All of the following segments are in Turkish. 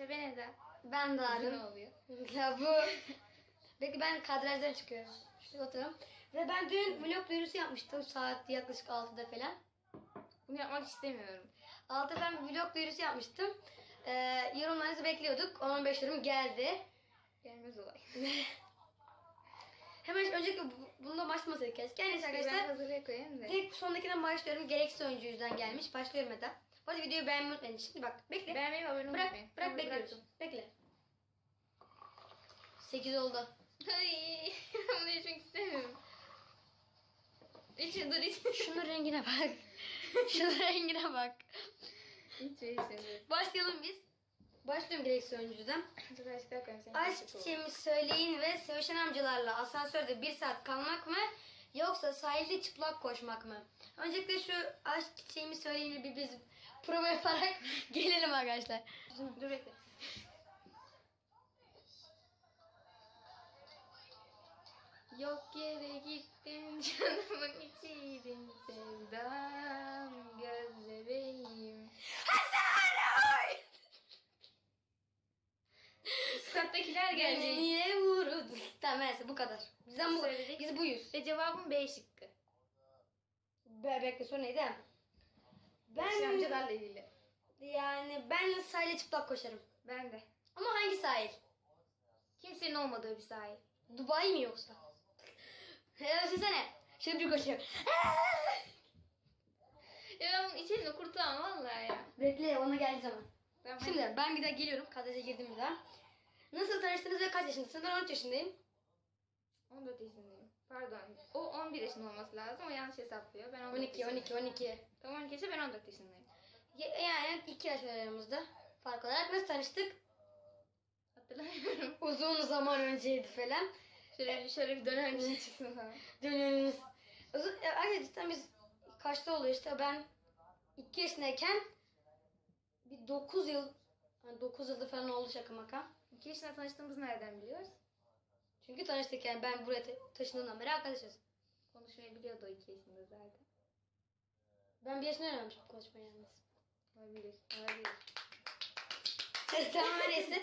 Arkadaşlar ben Eda. Ben de Arın. oluyor? Ya bu. Belki ben kadrajdan çıkıyorum. Şuraya oturalım. Ve ben dün vlog duyurusu yapmıştım. Saat yaklaşık 6'da falan. Bunu yapmak istemiyorum. 6'da ben bir vlog duyurusu yapmıştım. Ee, yorumlarınızı bekliyorduk. 10-15 yorum geldi. Gelmez olay. Hemen öncelikle bu- bununla başlamasaydık keşke. Ben arkadaşlar. hazırlığa koyayım da. Direkt sondakinden başlıyorum. Gereksiz oyuncu yüzden gelmiş. Başlıyorum Eda. Arada videoyu beğenmeyi unutmayın. Şimdi bak bekle. Beğenmeyi ve abone bırak, olmayı. bırak Tamam, bekliyoruz. bıraktım. Bekle. 8 oldu. Ay, bunu içmek istemiyorum. İç, dur iç. Şunun rengine bak. Şunun rengine bak. Ve dur. Başlayalım biz. Başlıyorum aşklar koyayım. senin Aşk çiçeğimi söyleyin ve sevişen amcalarla asansörde bir saat kalmak mı? Yoksa sahilde çıplak koşmak mı? Öncelikle şu aşk çiçeğimi söyleyin bir biz prova yaparak gelelim arkadaşlar. Dur bekle. Yok yere gittin canımın içiydin sevdam göz bebeğim. Squat'takiler Beni gelecek. niye vurdun? Tamam neyse bu kadar. Bizden bu Söyledik. Biz buyuz. Ve cevabım B şıkkı. Be bekle sonra neydi? Ben... Ben amcalarla ilgili. yani ben sahile çıplak koşarım. Ben de. Ama hangi sahil? Kimsenin olmadığı bir sahil. Dubai mi yoksa? Hele düşünsene. Şimdi bir koşuyor. Ya ben bunun içerisinde kurtulamam vallahi ya. Bekle ona geldiği zaman. Tamam, Şimdi ben bir daha geliyorum. Kadraja girdim bir daha. Nasıl tanıştınız ve kaç yaşındasınız? Ben 13 yaşındayım. 14 yaşındayım. Pardon. O 11 yaşında olması lazım. O yanlış hesaplıyor. Ben 14 12, yaşındayım. 12, 12. Tamam 12 ise ben 14 yaşındayım. Ya- Yani 2 yaş aramızda. Fark olarak nasıl tanıştık? Hatırlamıyorum. Uzun zaman önceydi falan. Şöyle, şöyle bir döner bir şey çıksın falan. Dönüyoruz. Uzun, ya, arkadaşlar cidden biz kaçta oluyor işte ben 2 yaşındayken bir 9 yıl yani 9 yıldır falan oldu şaka maka. 2 yaşında tanıştığımızı nereden biliyoruz? Çünkü tanıştık yani ben buraya ta- taşındığımdan beri arkadaşız. Konuşmayı biliyordu o 2 yaşında zaten. Ben bir yaşında öğrenmişim konuşmayı yalnız. Olabilir. Olabilir. öyleyse.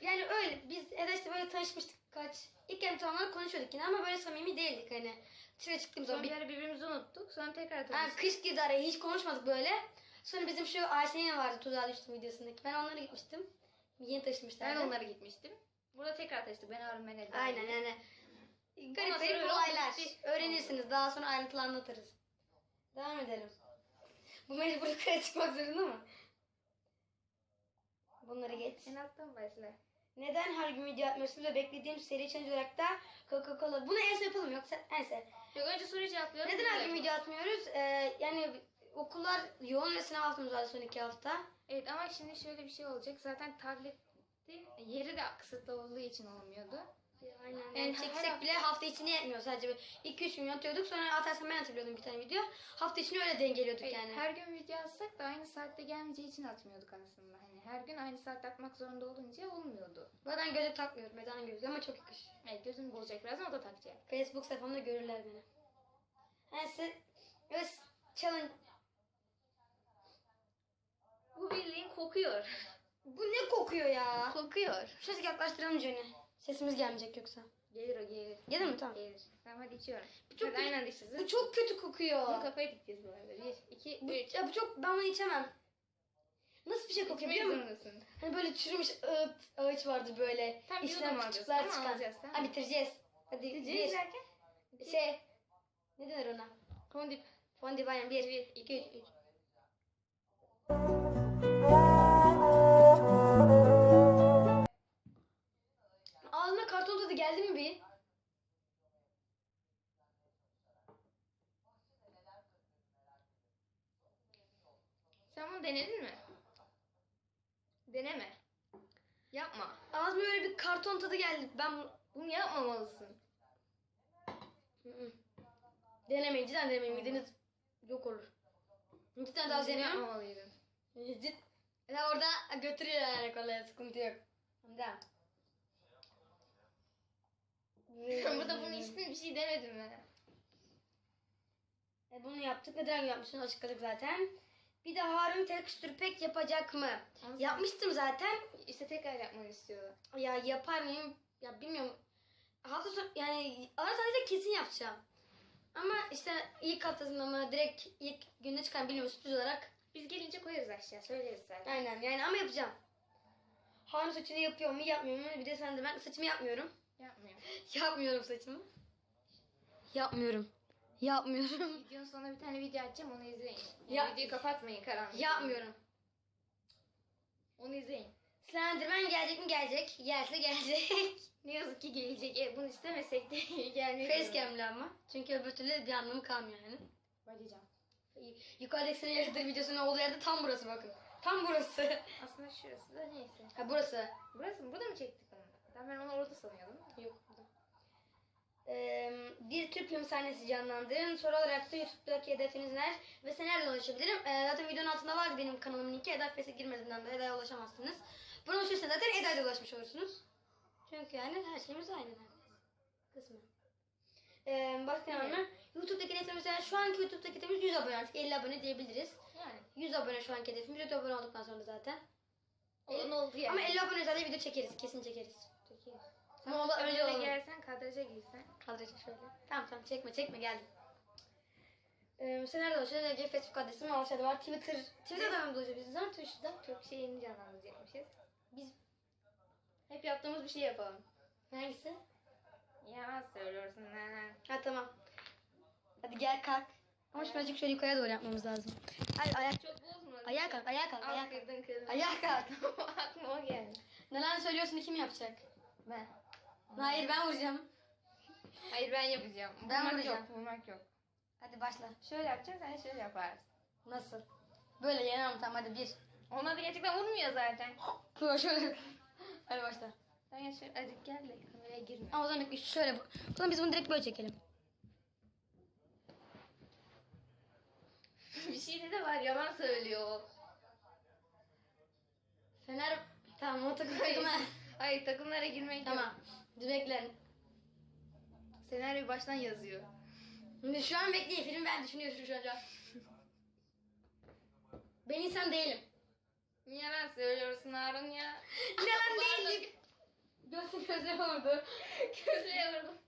Yani öyle biz Eda işte böyle tanışmıştık kaç. İlk tamamlar konuşuyorduk yine ama böyle samimi değildik hani. Dışarı çıktığımız Sonra zaman bir bir, ara birbirimizi unuttuk. Sonra tekrar yani tanıştık. kış girdi araya hiç konuşmadık böyle. Sonra bizim şu Ayşe'nin vardı tuzağa düştüm videosundaki. Ben onlara gitmiştim. Yeni taşınmışlardı. Ben onlara gitmiştim. Burada tekrar tanıştık. Ben ben Eda. Aynen yani. Ondan Garip sonra garip öyle olaylar. bitti. Öğrenirsiniz. Daha sonra ayrıntılı anlatırız. Devam edelim. Bu mecbur kaya çıkmak zorunda mı? Bunları geç. En alttan başla. Neden her gün video atmıyorsunuz ve beklediğim seri challenge olarak da Coca-Cola. Bunu en son yapalım yoksa neyse. Yok önce soruyu cevaplıyorum. Neden her gün video atmıyoruz? Ee, yani okullar yoğun ve sınav haftamız var son iki hafta. Evet ama şimdi şöyle bir şey olacak. Zaten tabletin yeri de kısıtlı olduğu için olmuyordu. Aynen. Yani Yani çeksek bile hafta içinde yetmiyor. Sadece 2-3 gün atıyorduk. Sonra atarsam ben hatırlıyordum bir tane video. Hafta içinde öyle dengeliyorduk Evet, yani. Her gün video atsak da aynı saatte gelmeyeceği için atmıyorduk aslında. Hani her gün aynı saatte atmak zorunda olunca olmuyordu. Zaten göze takmıyorum. Neden gözü ama çok yakış. Evet gözün bozacak biraz ama o da takacak. Facebook sayfamda görürler beni. Neyse. Evet. Challenge. Bu bildiğin kokuyor. Bu ne kokuyor ya? Kokuyor. Şöyle yaklaştıralım Johnny. Sesimiz gelmeyecek yoksa. Gelir o gelir. Gelir mi? Tamam. Gelir. Tamam hadi içiyorum. çok hadi aynı anda içeceğiz. Bu çok kötü Bu kokuyor. kafaya dikeceğiz bu arada. Bir, iki, Bu, üç. ya bu çok ben bunu içemem. Nasıl bir şey kokuyor biliyor musun? Hani böyle çürümüş ağaç, ağaç vardı böyle. Tam bir İçinden alacağız, fıçıklar tamam, çıkan. alacağız, tamam. Ha bitireceğiz. Hadi Diyeceğiz bir. derken? Şey. Ne denir ona? Fondip. Fondip aynen. Bir, iki, üç. üç. Bunu denedin mi? Deneme. Yapma. Ağzıma öyle bir karton tadı geldi. Ben bunu... Yapmamalısın. Hı hı. Denemeyin. Cidden denemeyin. Mideniz yok olur. Cidden daha Bunu sevmiyorum. yapmamalıydın. Cid... Ya orada götürüyor yani kolaya. Sıkıntı yok. Hamdan. Burada bunu içtin bir şey demedim ben. E bunu yaptık. Neden yapmışsın açıkladık zaten. Bir de Harun tekstür pek yapacak mı? Onu Yapmıştım zaten. İşte tekrar yapmanı istiyorlar. Ya yapar mıyım? Ya bilmiyorum. Hafta sonu yani ara sadece kesin yapacağım. Ama işte ilk haftasında mı direkt ilk günde çıkan bilmiyorum sürpriz olarak. Biz gelince koyarız aşağı söyleriz zaten. Aynen yani ama yapacağım. Harun saçını yapıyor mu yapmıyor mu? Bir de sen de ben saçımı yapmıyorum. Yapmıyorum. Yapmıyorum saçımı. Yapmıyorum. Yapmıyorum. Videonun sonuna bir tane video açacağım onu izleyin. Yani Ya- videoyu kapatmayın karanlık. Yapmıyorum. Onu izleyin. Slenderman gelecek mi gelecek? Gelse gelecek. Ne yazık ki gelecek. E, bunu istemesek de gelmek Facecam'li ama. Çünkü öbür türlü bir anlamı kalmıyor yani. Bakacağım. Yukarıdaki senin yaşadığı videosunun olduğu yerde tam burası bakın. Tam burası. Aslında şurası da neyse. Ha burası. Burası mı? Burada mı çektik onu? Ben, ben onu orada sanıyordum. Yok Ee, bir Türk film sahnesi canlandırın. Soru olarak da YouTube'daki hedefiniz neler? Ve nereden ulaşabilirim? Ee, zaten videonun altında var benim kanalımın linki. Eda Fes'e girmediğinden de Eda'ya ulaşamazsınız. Bunu ulaşırsanız zaten Eda'ya da ulaşmış olursunuz. Çünkü yani her şeyimiz aynı neredeyse. Kısmen. Ee, başka ne var mı? YouTube'daki hedefimiz yani şu anki YouTube'daki hedefimiz 100 abone artık 50 abone diyebiliriz. Yani. 100 abone şu anki hedefimiz. 100 abone olduktan sonra zaten. Olan oldu yani. Ama 50 abone özelliği video çekeriz. Kesin çekeriz. Ama o da olalım. gelsen kadraja girsen. Kadraja şöyle. Tamam tamam çekme çekme geldim. Ee, sen nerede ulaşıyorsun? Ege Facebook adresim var. Aşağıda var. Twitter. Twitter'dan mı ulaşabilirsiniz? Ama Twitter'da. Çok şeyini canlandıracakmışız. Biz Hep yaptığımız bir şey yapalım. hangisi? Yalan söylüyorsun. Ha. Ha tamam. Hadi gel kalk. Ama şu birazcık şöyle yukarıya doğru yapmamız lazım. Hadi ayak. Çok bozma. Ayağa kalk, ayağa kalk, Al ayağa kalk. Ayağa kalk. Aklıma o geldi. Neler söylüyorsun kim yapacak? Ben. Hayır ben vuracağım. Hayır ben yapacağım. Ben Vurmak vuracağım. yok. Vurmak yok. Hadi başla. Şöyle yapacağım sen şöyle yaparsın. Nasıl? Böyle yenemem tamam hadi bir. Onlar da gerçekten vurmuyor zaten. Dur şöyle. Hadi başla. Sen ya şöyle azıcık gel de kameraya girme. Ama o zaman bir- şöyle. O zaman biz bunu direkt böyle çekelim. bir şeyde de var yalan söylüyor. Fener tamam o takım Hayır. Hayır takımlara girmek Tamam. yok. Dur bekle. Senaryo baştan yazıyor. Şimdi şu an bekleyin. Film ben düşünüyorum şu an. Ben insan değilim. Niye yalan söylüyorsun Harun ya? Yalan değilim. Gözüm gözüme vurdu. Gözüne vurdum.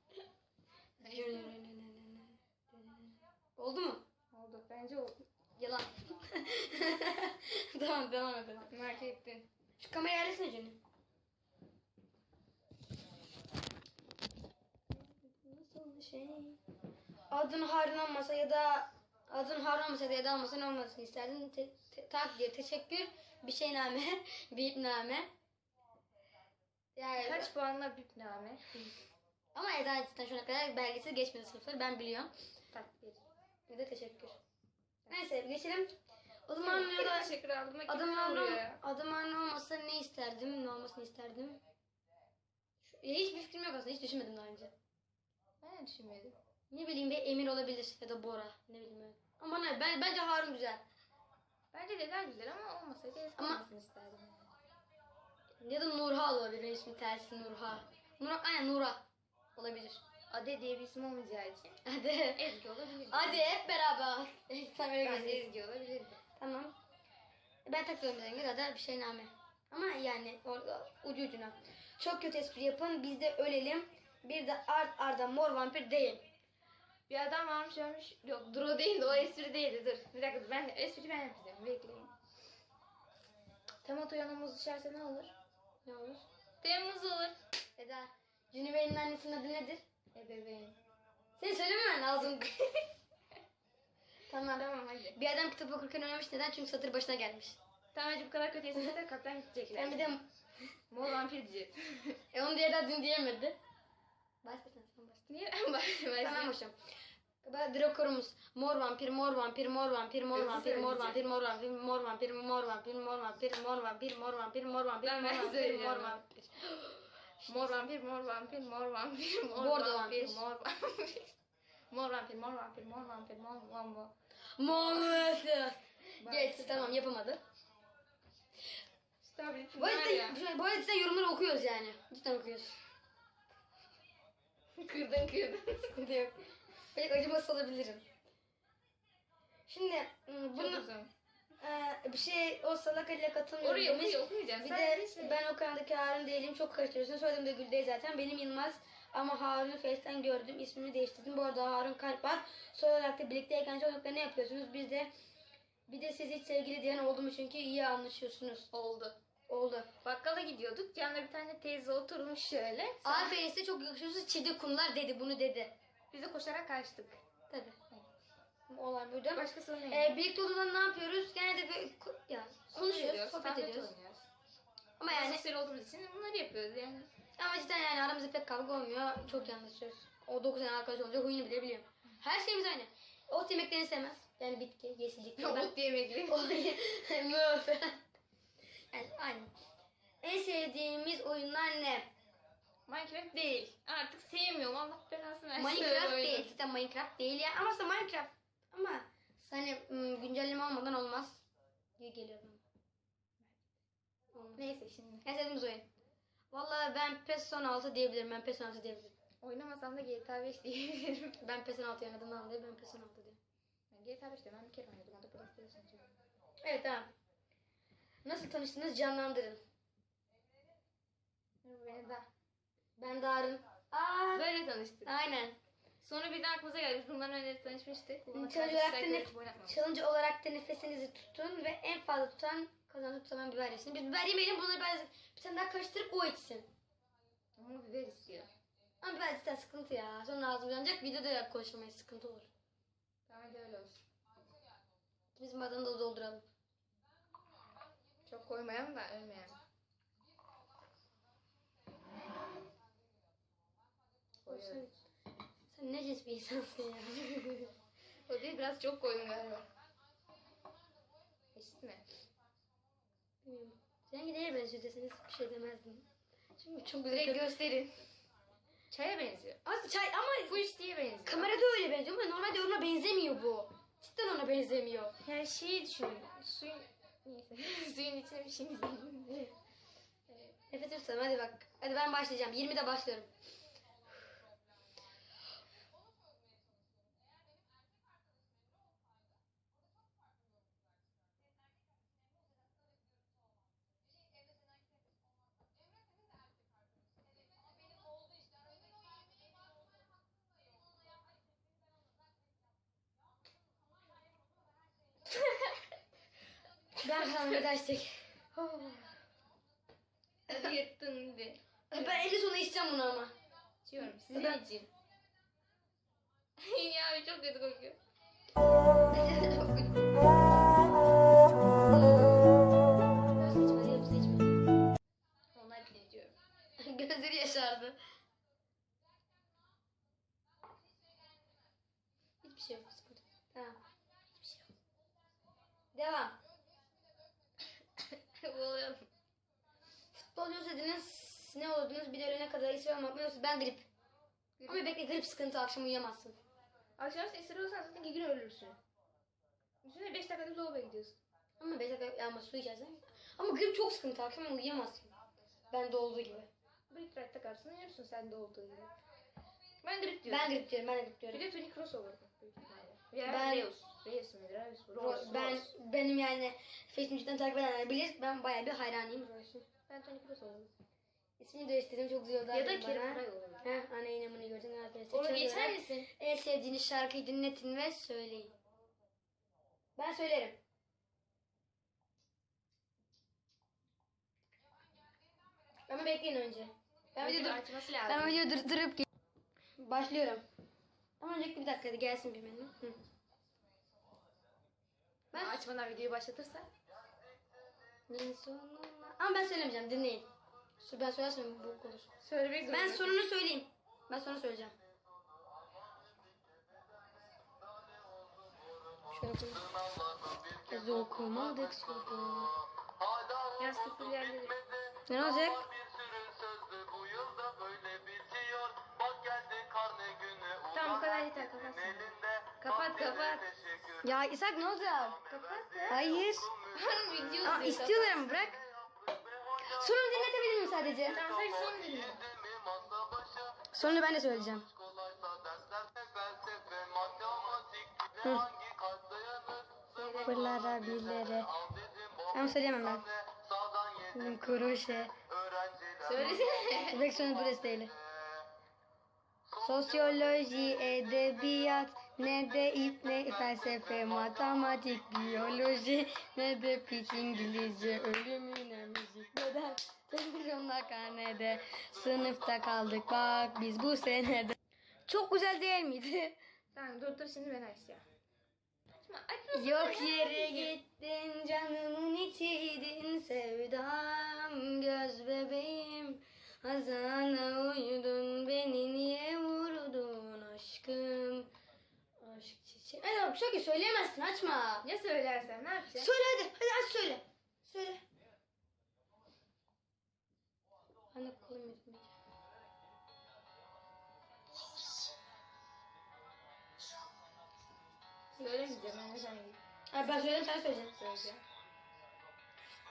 Oldu mu? Oldu bence oldu. Yalan. tamam devam edelim. Merak ettin. Şu kamerayı ayarlasana Johnny. Nasıl şey? Adın Harun olmasa ya da adın Harun olmasa ya da olmasa ne olmasını isterdin? Te- te- takdir, teşekkür, bir şeyname, bir ipname. Yani Kaç puanla bipname? ama Eda cidden şu ana kadar belgesiz geçmedi sınıfları ben biliyorum. Takdir. Bir de teşekkür. Neyse geçelim. O zaman ya da teşekkür aldım. Adım Harun, adım Harun olmasa ne isterdim, ne olmasını isterdim? Hiçbir fikrim yok aslında, hiç düşünmedim daha önce. Ben de düşünmedim. Ne bileyim bir Emir olabilir ya da Bora, ne bileyim. Ama ne, ben, bence Harun güzel. Bence de güzel ama olmasaydı eski Ama- olmasını isterdim. Ya da Nurha olabilir, ismim tersi Nurha. Nurha, aynen Nurha olabilir. Ade diye bir isim olmayacağı için. Hadi. Ezgi olabilir. Hadi hep beraber. Ben de göreceğiz. Ezgi olabilirdi. Tamam. Ben takılıyorum Zengin ya da bir şey name. Ama yani ucu ucuna. Çok kötü espri yapın biz de ölelim. Bir de art arda mor vampir değil. Bir adam varmış ölmüş. Yok dur o değildi o espri değildi dur. Bir dakika dur ben espri ben yapacağım bekleyin. Temmuz yanımız düşerse ne olur? Ne olur? Temmuz olur. Eda. Cüneyt'in annesinin adı nedir? Ebeveyn. Seni söylememen lazım. tamam. Tamam hadi. Bir adam kitap okurken ölmüş. Neden? Çünkü satır başına gelmiş. Tamam hadi bu kadar kötü espri kaptan gidecekler. Ben bir de Mor vampir diyeceğiz. e, onu diğer adını diyemedi. Başla sen, başla. Niye ben başlayayım? Tamam. Ben Drakorumuz. Mor vampir, mor vampir, mor vampir, mor vampir, mor vampir, mor vampir, mor vampir, mor vampir, mor vampir, mor vampir, mor vampir, mor vampir, mor vampir, mor vampir. Mor vampir, mor vampir, mor vampir, mor vampir, mor vampir. Mor vampir, mor vampir, mor vampir, mor vampir. Mor vampir. Geç tamam yapamadı. Bu arada, yorumları okuyoruz yani. Cidden okuyoruz. Kırdın kırdın. Sıkıntı yok. Belki acımasız olabilirim. Şimdi Çok bunu e, bir şey o salak ile katılmıyorum Orayı demiş. okuyor, okumayacağım. Bir de şey- ben o kanaldaki Harun değilim. Çok karıştırıyorsun. Soyadım da Gül değil zaten. Benim Yılmaz. Ama Harun'u Face'ten gördüm. İsmini değiştirdim. Bu arada Harun Kalp var. Soy olarak da birlikteyken çocuklar ne yapıyorsunuz? Biz de bir de siz hiç sevgili diyen oldu mu? Çünkü iyi anlaşıyorsunuz. Oldu. Oldu. Bakkala gidiyorduk. Yanında bir tane teyze oturmuş şöyle. Sonra Aferin size çok yakışıyorsunuz. Çiğde kumlar dedi. Bunu dedi. Biz de koşarak kaçtık. Tabii. Olay buydu. Başkası ne? Ee, birlikte olduğunda ne yapıyoruz? Genelde böyle ko- ya, konuşuyoruz, sohbet ediyoruz. Ama Yani yani sosyal olduğumuz için bunları yapıyoruz yani. ama cidden yani aramızda pek kavga olmuyor. Çok iyi anlaşıyoruz. O 9 sene arkadaş olunca huyunu bile biliyorum. Her şeyimiz aynı. Ot yemeklerini sevmez. Yani bitki, yeşillik. Ben- Ot yemekli. Mö falan. Yani. En sevdiğimiz oyunlar ne? Minecraft değil. Artık sevmiyorum. Allah belasını versin. Minecraft öyle değil. Cidden Minecraft değil ya. Ama aslında Minecraft. Ama hani güncelleme olmadan olmaz diye geliyor bana. Olmaz. Neyse şimdi. En sevdiğimiz oyun. Vallahi ben PES 16 diyebilirim. Ben PES 16 diyebilirim. Oynamasam da GTA 5 diyebilirim. Ben PES 16 oynadım dolayı ben PES 16 diyorum. Yani GTA 5 de ben bir kere oynadım. PlayStation için. Evet tamam. Nasıl tanıştınız? Canlandırın. Beni de. Ben Darın. Aa, Böyle tanıştık. aynen. Sonra birden aklımıza geldi. Biz bundan önce tanışmıştık. Bununla Challenge olarak, oynatmamıştık. challenge olarak da nefesinizi tutun ve en fazla tutan kazanan tutaman biber yesin. Biz biber yemeyelim bunları biraz bir tane daha karıştırıp o içsin. Ama biber istiyor. Ama biber cidden sıkıntı ya. Sonra ağzım yanacak videoda da konuşamayız sıkıntı olur. Tamam hadi öyle olsun. Bizim adını da dolduralım. Çok koymayalım da ölmeyelim. Koyuyoruz. Sen ne cins bir insansın ya. O değil biraz çok koydum galiba. Eşit mi? Bilmiyorum. Sen neye benziyor deseniz bir şey demezdim. Çünkü çok güzel. Direkt gö- gösterin. Çaya benziyor. Aslında çay ama Bu diye benziyor. kamerada öyle benziyor ama normalde ona benzemiyor bu. Cidden ona benzemiyor. Yani şeyi düşünün. Suyun... Neyse. Suyun içine bir şey mi? Nefes tutalım hadi bak. Hadi ben başlayacağım. 20'de başlıyorum. Ben sana bir ders çek. Hadi yırttın de. Ben en sonu içeceğim bunu ama. İçiyorum. Sizin Ben- için. ya çok kötü kokuyor. Çok kötü. Gözleri yaşardı. Hiçbir şey yok. Tamam. Hiçbir şey yok. Devam. Futbol özlediniz. Ne olurdunuz? Bir de ölene kadar İsrail olmak mı yoksa ben grip. Ama bekle grip sıkıntı akşam uyuyamazsın. Akşam esir olsan zaten iki gün ölürsün. Düşünsene 5 dakikada dolaba gidiyorsun. Ama 5 dakika ama su içersen. Ama grip çok sıkıntı akşam uyuyamazsın. Ben de olduğu gibi. Bir track takarsın uyursun sen de olduğu gibi. Ben grip diyorum. Ben grip diyorum ben de grip Bir diyorum. de Tony Kroos olur. Büyük ihtimalle. Veya Ben- Reus. Reus mu? Reus mu? Ro- Rose, ben benim yani Facebook'tan takip edenler bilir. Ben bayağı bir hayranıyım Royce'un. Ben Tony Kroos olurum. İsmini değiştirdim çok güzel oldu. Ya da Kerim bana. Pray olurum. Heh, ana inamını gördün arkadaşlar. Onu geçer misin? En sevdiğiniz şarkıyı dinletin ve söyleyin. Ben söylerim. Ama bekleyin önce. Ben video, dur- ben video durdurup başlıyorum. Ama öncelikle bir dakika gelsin bir benim. Hı. Ben açmadan videoyu başlatırsa. Neyin sonuna... Ama ben söylemeyeceğim dinleyin. Ben söylersem bu olur. Söylemek zorunda. Ben sonunu söyleyeyim. Ben sonra söyleyeceğim. Şöyle koyayım. Biz okumadık soru. Yaz küfür yerleri. Ne olacak? Tamam bu kadar yeter kapat sen. Kapat kapat. Ya İshak ne olacak? Kapat ya. Hayır. Video Aa, istiyorlar ama bırak. Sonunu dinletebilir miyim sadece? Tamam sadece son dinle. Sonunu ben de söyleyeceğim. Hı. Fırlara billere. Ama söyleyemem ben. Kroşe. Söylesene. Bebek sonu burası değil. Sosyoloji, edebiyat, ne de ip ne felsefe, matematik, biyoloji, ne de piç İngilizce, ölümüne müzik, neden? Televizyonda karnede, sınıfta kaldık bak biz bu senede. Çok güzel değil miydi? tamam dur dur şimdi ben açacağım. Açma açma. Yok yere gittin canımın içiydin sevdam göz bebeğim Hazana uydun beni niye vurdun aşkım yok şarkı söyleyemezsin açma Ya söylersen ne yapacaksın? Söyle hadi hadi aç söyle Söyle Anne kolum yutmuyor Söylemeyeceğim ben de sen git. Ben söyleyeyim sen söyleyeceksin Söyleyeceğim.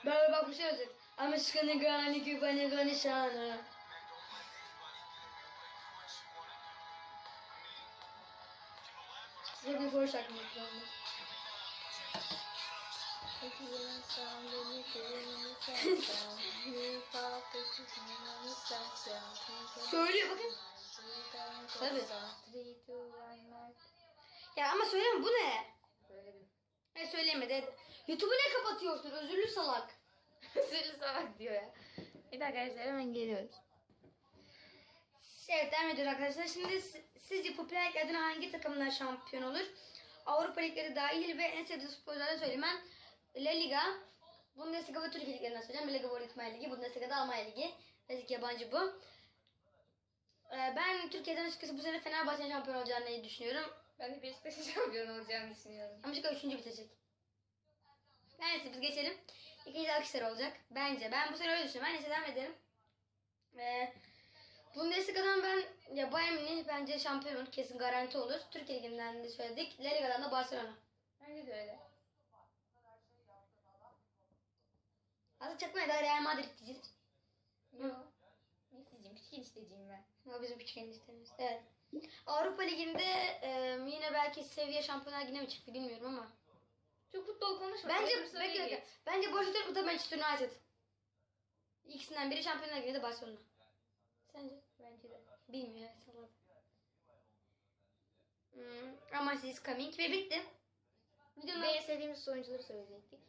Böyle bak bir şey olacak Amışkını gani gübani gani şanı Size bir soru şarkı yapıyorum. Bir Söylüyor bakın. Tabii. Ya ama söyleme bu ne? Söyledim. Ne söyleyemedi. YouTube'u ne kapatıyorsun özürlü salak. Sırlı salak diyor ya. Evet arkadaşlar hemen geliyoruz. Evet devam ediyoruz arkadaşlar. Şimdi si- sizce popülerlik adına hangi takımlar şampiyon olur? Avrupa ligleri dahil ve en sevdiğiniz futbolcuları söyleyeyim ben. La Liga, Bundesliga ve Türkiye liglerinden söyleyeceğim. La Liga World İtmaiye Ligi, Bundesliga da Almanya Ligi. Birazcık yabancı bu. Ee, Ben Türkiye'den açıkçası bu sene Fenerbahçe'nin şampiyon olacağını düşünüyorum. Ben de Beşiktaş'ın şampiyon olacağını düşünüyorum. Amcık üçüncü bitecek. Neyse biz geçelim. İkinci Akhisar olacak. Bence. Ben bu sene öyle düşünüyorum. Ben neyse devam edelim. Ee, Bundesliga'dan ben ya Bayern Münih bence şampiyon olur. Kesin garanti olur. Türkiye Ligi'nden de söyledik. La Liga'dan da Barcelona. Bence de öyle. Aslında çakmaya da Real Madrid diyeceğiz. Yok. Messi'ciyim, küçük enişteciyim ben. O bizim küçük eniştemiz. Evet. Avrupa Ligi'nde e, yine belki seviye şampiyonlar Ligi'ne mi çıktı bilmiyorum ama. Çok futbol konuşma. Bence bekle, bekle. Bence Borussia Dortmund Manchester United. İkisinden biri şampiyonlar Ligi'nde Barcelona. Sence? Bence de. Bilmiyor evet salladım. Hmm, ama siz coming ve bitti. Videonun Ve sevdiğimiz oyuncuları söyleyecektik.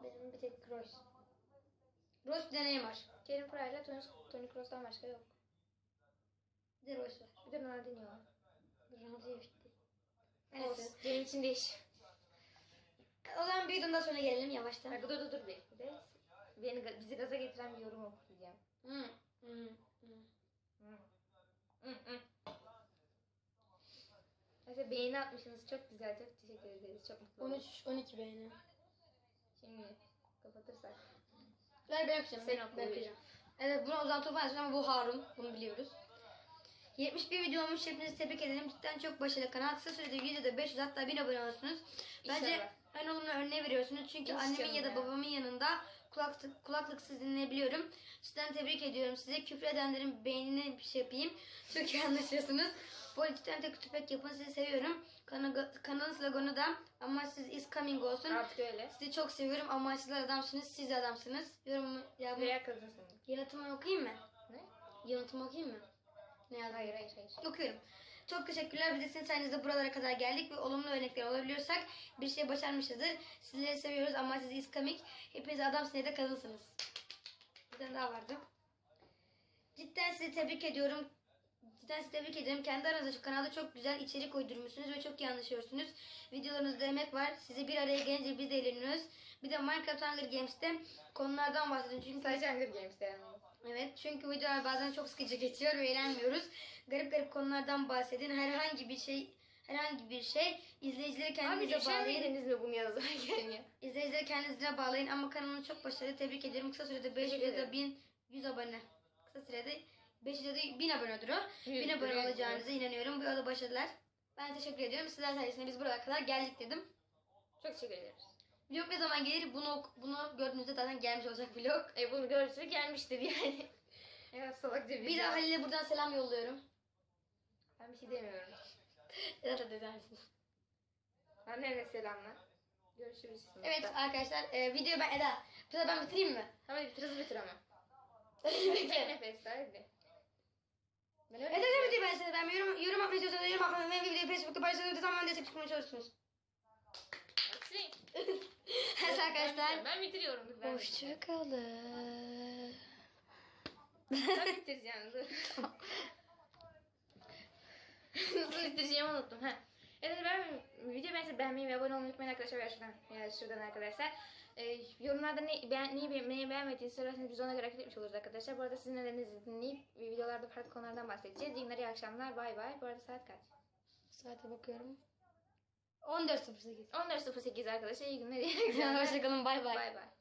benim bir tek Kroos. Kroos bir de Neymar. Kerim Pıray'la Tony, Tony Kroos'tan başka yok. Bir de Royce var. Bir de Ronaldinho var. Ronaldo bitti. Olsun. Benim için değiş. O zaman bir videonun daha sonra gelelim yavaştan. Bak dur dur dur bir. Beni, bizi gaza getiren bir yorum okuyacağım. Hmm. Hmm. Hmm. Hı. Hı, hı. Mesela beğeni atmışsınız. Çok güzel. Çok teşekkür ederiz. Çok mutlu oldum. 13 12 beğeni. Şimdi kapatırsak. Ver ben yapacağım. Sen ben, oku, ben. Evet bunu Ozan Tufan yazmış ama bu Harun. Bunu biliyoruz. 71 video olmuş. Hepinizi tebrik ederim. Cidden çok başarılı kanal. Kısa sürede videoda 500 hatta 1000 abone olursunuz. Bence İnşallah. en olumlu örneği veriyorsunuz. Çünkü İnşallah annemin ya da babamın yanında kulaklık, kulaklıksız dinleyebiliyorum. Cidden tebrik ediyorum size. Küfür edenlerin beynine bir şey yapayım. Çok iyi anlaşıyorsunuz. Cidden tek tüpek yapın. Sizi seviyorum. Kana- kanalın sloganı da ama siz is coming olsun. Artık öyle. Sizi çok seviyorum. Amaçlılar adamsınız. Siz adamsınız. Yorumu, ya bu Veya kadınsın. yanıtımı okuyayım mı? Ne? Yanıtımı okuyayım mı? Ne yazdı? Hayır hayır hayır. Okuyorum. Çok teşekkürler. Biz de sizin sayenizde buralara kadar geldik ve olumlu örnekler olabiliyorsak bir şey başarmışızdır. Sizleri seviyoruz ama siz iskamik. Hepiniz adamsınız ya da. Bir tane daha vardı. Cidden sizi tebrik ediyorum. Cidden sizi tebrik ediyorum. Kendi aranızda şu kanalda çok güzel içerik uydurmuşsunuz ve çok iyi anlaşıyorsunuz. Videolarınızda emek var. Sizi bir araya gelince biz de eğleniyoruz. Bir de Minecraft Hunger Games'te konulardan bahsedin. Çünkü Sadece Hunger Games'te yalnız. Evet çünkü videolar bazen çok sıkıcı geçiyor ve eğlenmiyoruz. Garip garip konulardan bahsedin. Herhangi bir şey herhangi bir şey izleyicileri Abi kendinize bağlayın. üşenmediniz mi bunu yazarken ya? İzleyicileri kendinize bağlayın ama kanalını çok başarılı tebrik ediyorum. Kısa sürede 500 Teşekkür ya da ederim. 1000 100 abone. Kısa sürede 500 ya da 1000 abonedir o. 1000 Yüzdür, abone olacağınıza inanıyorum. Bu yolda başarılar. Ben teşekkür ediyorum. Sizler sayesinde biz buraya kadar geldik dedim. Çok teşekkür ederiz. Vlog ne zaman gelir bunu bunu gördüğünüzde zaten gelmiş olacak vlog. E bunu görürse gelmiştir yani. ya salakça bir Bir de Halil'e buradan selam yolluyorum. Ben bir şey demiyorum. Ya da dersin. Annene selamlar. Görüşürüz. sınıfta. Evet arkadaşlar e, videoyu ben Eda. Bu sefer ben bitireyim mi? Tamam bitir hızlı bitir ama. Bekle. Nefes hadi. Ben öyle Eda ne videoyu ben size ben yorum, yorum atmayı istiyorsanız yorum atmayı ve videoyu Facebook'ta paylaşırsanız tamamen destek çıkmaya çalışıyorsunuz. Arkadaşlar. Ben bitiriyorum. Ben. Hoşçakalın. Ben bitireceğim dur. Nasıl bitireceğimi unuttum. Ha. Evet ben video ben beğenmeyi ve abone olmayı unutmayın arkadaşlar. Ya şuradan, ya şuradan arkadaşlar. Ee, yorumlarda ne, beğen, neyi, beğen, neyi beğenmediğinizi söylerseniz biz ona göre hareket etmiş oluruz arkadaşlar. Bu arada sizin nelerinizi dinleyip videolarda farklı konulardan bahsedeceğiz. İyi günler, iyi akşamlar. Bay bay. Bu arada saat kaç? Saate bakıyorum. 14.08. 14.08 arkadaşlar. İyi günler, iyi akşamlar. Hoşçakalın bay bay. Bay bay.